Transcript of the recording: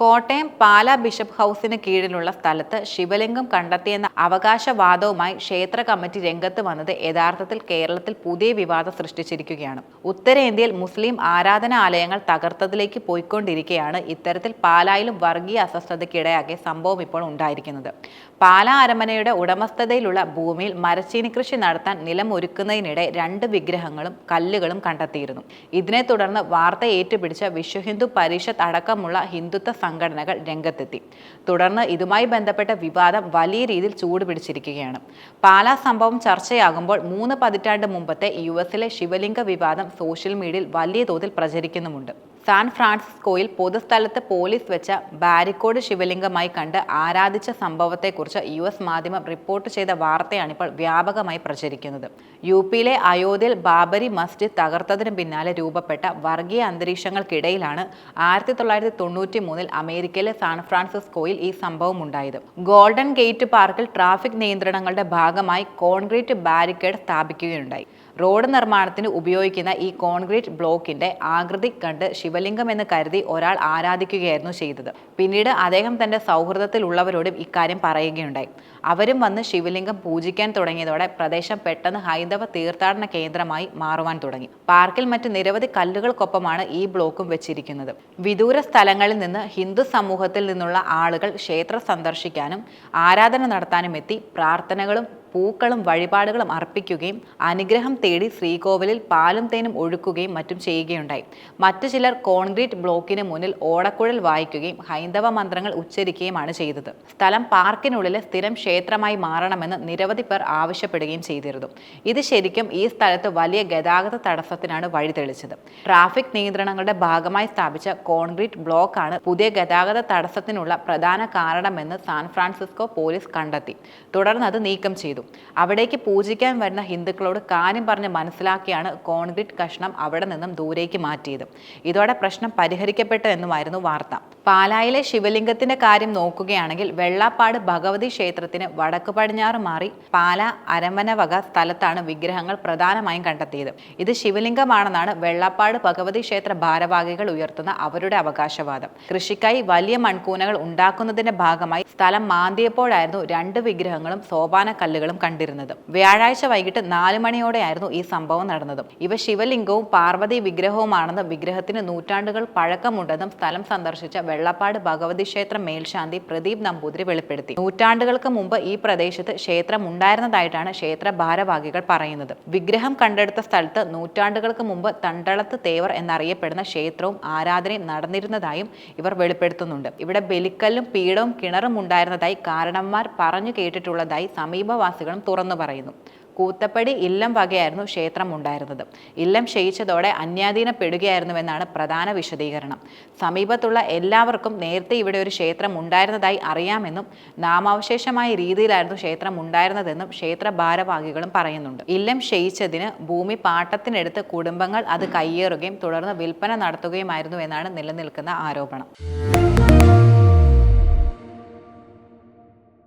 കോട്ടയം പാല bishop ഹൗസിന് കീഴിലുള്ള സ്ഥലത്ത് ശിവലിംഗം കണ്ടെത്തിയെന്ന അവകാശവാദവുമായി ക്ഷേത്ര കമ്മിറ്റി രംഗത്ത് വന്നത് യഥാർത്ഥത്തിൽ കേരളത്തിൽ പുതിയ വിവാദം സൃഷ്ടിച്ചിരിക്കുകയാണ്. ഉത്തരേന്ത്യയിൽ മുസ്ലിം ആരാധനാലയങ്ങൾ തകർത്തതിലേക്ക് പോയിക്കൊണ്ടിരിക്കെയാണ് ഇത്തരത്തിൽ പാലായിലും വർഗീയ അസ്വസ്ഥതയ്ക്കിടയാക്കിയ സംഭവം ഇപ്പോൾ ഉണ്ടായിരിക്കുന്നത്. പാല അരമനയുടെ ഉടമസ്ഥതയിലുള്ള ഭൂമിയിൽ മരച്ചീനി കൃഷി നടത്താൻ നിലം ഒരുക്കുന്നതിനിടെ രണ്ട് വിഗ്രഹങ്ങളും കല്ലുകളും കണ്ടെത്തിയിരുന്നു. ഇതിനെ തുടർന്ന് വാർത്ത ഏറ്റുപിടിച്ച വിശ്വഹിന്ദു പരിഷത്ത് അടക്കമുള്ള ഹിന്ദുത്വ സംഘടനകൾ രംഗത്തെത്തി. തുടർന്ന് ഇതുമായി ബന്ധപ്പെട്ട വിവാദം വലിയ രീതിയിൽ ചൂടുപിടിച്ചിരിക്കുകയാണ് പാലാ സംഭവം ചർച്ചയാകുമ്പോൾ മൂന്ന് പതിറ്റാണ്ട് മുമ്പത്തെ യു എസിലെ ശിവലിംഗ വിവാദം സോഷ്യൽ മീഡിയയിൽ വലിയ തോതിൽ പ്രചരിക്കുന്നുമുണ്ട്. സാൻ ഫ്രാൻസിസ്കോയിൽ പൊതുസ്ഥലത്ത് പോലീസ് വെച്ച ബാരിക്കോട് ശിവലിംഗമായി കണ്ട് ആരാധിച്ച സംഭവത്തെക്കുറിച്ച് യു എസ് മാധ്യമം റിപ്പോർട്ട് ചെയ്ത വാർത്തയാണിപ്പോൾ വ്യാപകമായി പ്രചരിക്കുന്നത്. യു പിയിലെ അയോധ്യയിൽ ബാബരി മസ്ജിദ് തകർത്തതിന് പിന്നാലെ രൂപപ്പെട്ട വർഗീയ അന്തരീക്ഷങ്ങൾക്കിടയിലാണ് ആയിരത്തി തൊള്ളായിരത്തി തൊണ്ണൂറ്റി മൂന്നിൽ അമേരിക്കയിലെ സാൻ ഫ്രാൻസിസ്കോയിൽ ഈ സംഭവം ഉണ്ടായത്. ഗോൾഡൻ ഗേറ്റ് പാർക്കിൽ ട്രാഫിക് നിയന്ത്രണങ്ങളുടെ ഭാഗമായി കോൺക്രീറ്റ് ബാരിക്കേഡ് സ്ഥാപിക്കുകയുണ്ടായി. റോഡ് നിർമ്മാണത്തിന് ഉപയോഗിക്കുന്ന ഈ കോൺക്രീറ്റ് ബ്ലോക്കിന്റെ ആകൃതി കണ്ട് ശിവലിംഗം എന്ന് കരുതി ഒരാൾ ആരാധിക്കുകയായിരുന്നു ചെയ്തത്. പിന്നീട് അദ്ദേഹം തന്റെ സൗഹൃദത്തിലുള്ളവരോടും ഇക്കാര്യം പറയുകയുണ്ടായി. അവരും വന്ന് ശിവലിംഗം പൂജിക്കാൻ തുടങ്ങിയതോടെ പ്രദേശം പെട്ടെന്ന് ഹൈന്ദവ തീർത്ഥാടന കേന്ദ്രമായി മാറുവാൻ തുടങ്ങി. പാർക്കിൽ മറ്റ് നിരവധി കല്ലുകൾക്കൊപ്പമാണ് ഈ ബ്ലോക്കും വെച്ചിരിക്കുന്നത്. വിദൂര സ്ഥലങ്ങളിൽ നിന്ന് ഹിന്ദു സമൂഹത്തിൽ നിന്നുള്ള ആളുകൾ ക്ഷേത്രം സന്ദർശിക്കാനും ആരാധന നടത്താനും എത്തി പ്രാർത്ഥനകളും പൂക്കളും വഴിപാടുകളും അർപ്പിക്കുകയും അനുഗ്രഹം തേടി ശ്രീകോവിലിൽ പാലും തേനും ഒഴുക്കുകയും മറ്റും ചെയ്യുകയുണ്ടായി. മറ്റു ചിലർ കോൺക്രീറ്റ് ബ്ലോക്കിന് മുന്നിൽ ഓടക്കുഴൽ വായിക്കുകയും ഹൈന്ദവ മന്ത്രങ്ങൾ ഉച്ചരിക്കുകയുമാണ് ചെയ്തത്. സ്ഥലം പാർക്കിനുള്ളിലെ സ്ഥിരം ക്ഷേത്രമായി മാറണമെന്ന് നിരവധി പേർ ആവശ്യപ്പെടുകയും ചെയ്തിരുന്നു. ഇത് ശരിക്കും ഈ സ്ഥലത്ത് വലിയ ഗതാഗത തടസ്സത്തിനാണ് വഴി തെളിച്ചത് ട്രാഫിക് നിയന്ത്രണങ്ങളുടെ ഭാഗമായി സ്ഥാപിച്ച കോൺക്രീറ്റ് ബ്ലോക്കാണ് പുതിയ ഗതാഗത തടസ്സത്തിനുള്ള പ്രധാന കാരണമെന്ന് സാൻ ഫ്രാൻസിസ്കോ പോലീസ് കണ്ടെത്തി. തുടർന്ന് അത് നീക്കം ചെയ്തു. അവിടേക്ക് പൂജിക്കാൻ വരുന്ന ഹിന്ദുക്കളോട് കാര്യം പറഞ്ഞ് മനസ്സിലാക്കിയാണ് കോൺക്രീറ്റ് കഷ്ണം അവിടെ നിന്നും ദൂരേക്ക് മാറ്റിയത്. ഇതോടെ പ്രശ്നം പരിഹരിക്കപ്പെട്ടു എന്നുമായിരുന്നു വാർത്ത. പാലായിലെ ശിവലിംഗത്തിന്റെ കാര്യം നോക്കുകയാണെങ്കിൽ വെള്ളാപ്പാട് ഭഗവതി ക്ഷേത്രത്തിന് വടക്ക് പടിഞ്ഞാറ് മാറി പാല അരമന വക സ്ഥലത്താണ് വിഗ്രഹങ്ങൾ പ്രധാനമായും കണ്ടെത്തിയത്. ഇത് ശിവലിംഗമാണെന്നാണ് വെള്ളാപ്പാട് ഭഗവതി ക്ഷേത്ര ഭാരവാഹികൾ ഉയർത്തുന്ന അവരുടെ അവകാശവാദം. കൃഷിക്കായി വലിയ മൺകൂനകൾ ഉണ്ടാക്കുന്നതിന്റെ ഭാഗമായി സ്ഥലം മാന്തിയപ്പോഴായിരുന്നു രണ്ട് വിഗ്രഹങ്ങളും സോപാന കല്ലുകളും കണ്ടിരുന്നത്. വ്യാഴാഴ്ച വൈകിട്ട് നാല് മണിയോടെയായിരുന്നു ഈ സംഭവം നടന്നത്. ഇവ ശിവലിംഗവും പാർവതി വിഗ്രഹവുമാണെന്ന് വിഗ്രഹത്തിന് നൂറ്റാണ്ടുകൾ പഴക്കമുണ്ടെന്നും സ്ഥലം സന്ദർശിച്ച വെള്ളപ്പാട് ഭഗവതി ക്ഷേത്ര മേൽശാന്തി പ്രദീപ് നമ്പൂതിരി വെളിപ്പെടുത്തി. നൂറ്റാണ്ടുകൾക്ക് മുമ്പ് ഈ പ്രദേശത്ത് ക്ഷേത്രം ഉണ്ടായിരുന്നതായിട്ടാണ് ക്ഷേത്ര ഭാരവാഹികൾ പറയുന്നത്. വിഗ്രഹം കണ്ടെടുത്ത സ്ഥലത്ത് നൂറ്റാണ്ടുകൾക്ക് മുമ്പ് തണ്ടളത്ത് തേവർ എന്നറിയപ്പെടുന്ന ക്ഷേത്രവും ആരാധനയും നടന്നിരുന്നതായും ഇവർ വെളിപ്പെടുത്തുന്നുണ്ട്. ഇവിടെ ബലിക്കല്ലും പീഠവും കിണറും ഉണ്ടായിരുന്നതായി കാരണന്മാർ പറഞ്ഞു കേട്ടിട്ടുള്ളതായി സമീപവാസികളും തുറന്നു പറയുന്നു. കൂത്തപ്പടി ഇല്ലം വകയായിരുന്നു ക്ഷേത്രം ഉണ്ടായിരുന്നത്. ഇല്ലം ക്ഷയിച്ചതോടെ അന്യാധീനപ്പെടുകയായിരുന്നുവെന്നാണ് പ്രധാന വിശദീകരണം. സമീപത്തുള്ള എല്ലാവർക്കും നേരത്തെ ഇവിടെ ഒരു ക്ഷേത്രം ഉണ്ടായിരുന്നതായി അറിയാമെന്നും നാമാവശേഷമായ രീതിയിലായിരുന്നു ക്ഷേത്രം ഉണ്ടായിരുന്നതെന്നും ക്ഷേത്ര ഭാരവാഹികളും പറയുന്നുണ്ട്. ഇല്ലം ക്ഷയിച്ചതിന് ഭൂമി പാട്ടത്തിനെടുത്ത് കുടുംബങ്ങൾ അത് കയ്യേറുകയും തുടർന്ന് വിൽപ്പന നടത്തുകയുമായിരുന്നു എന്നാണ് നിലനിൽക്കുന്ന ആരോപണം.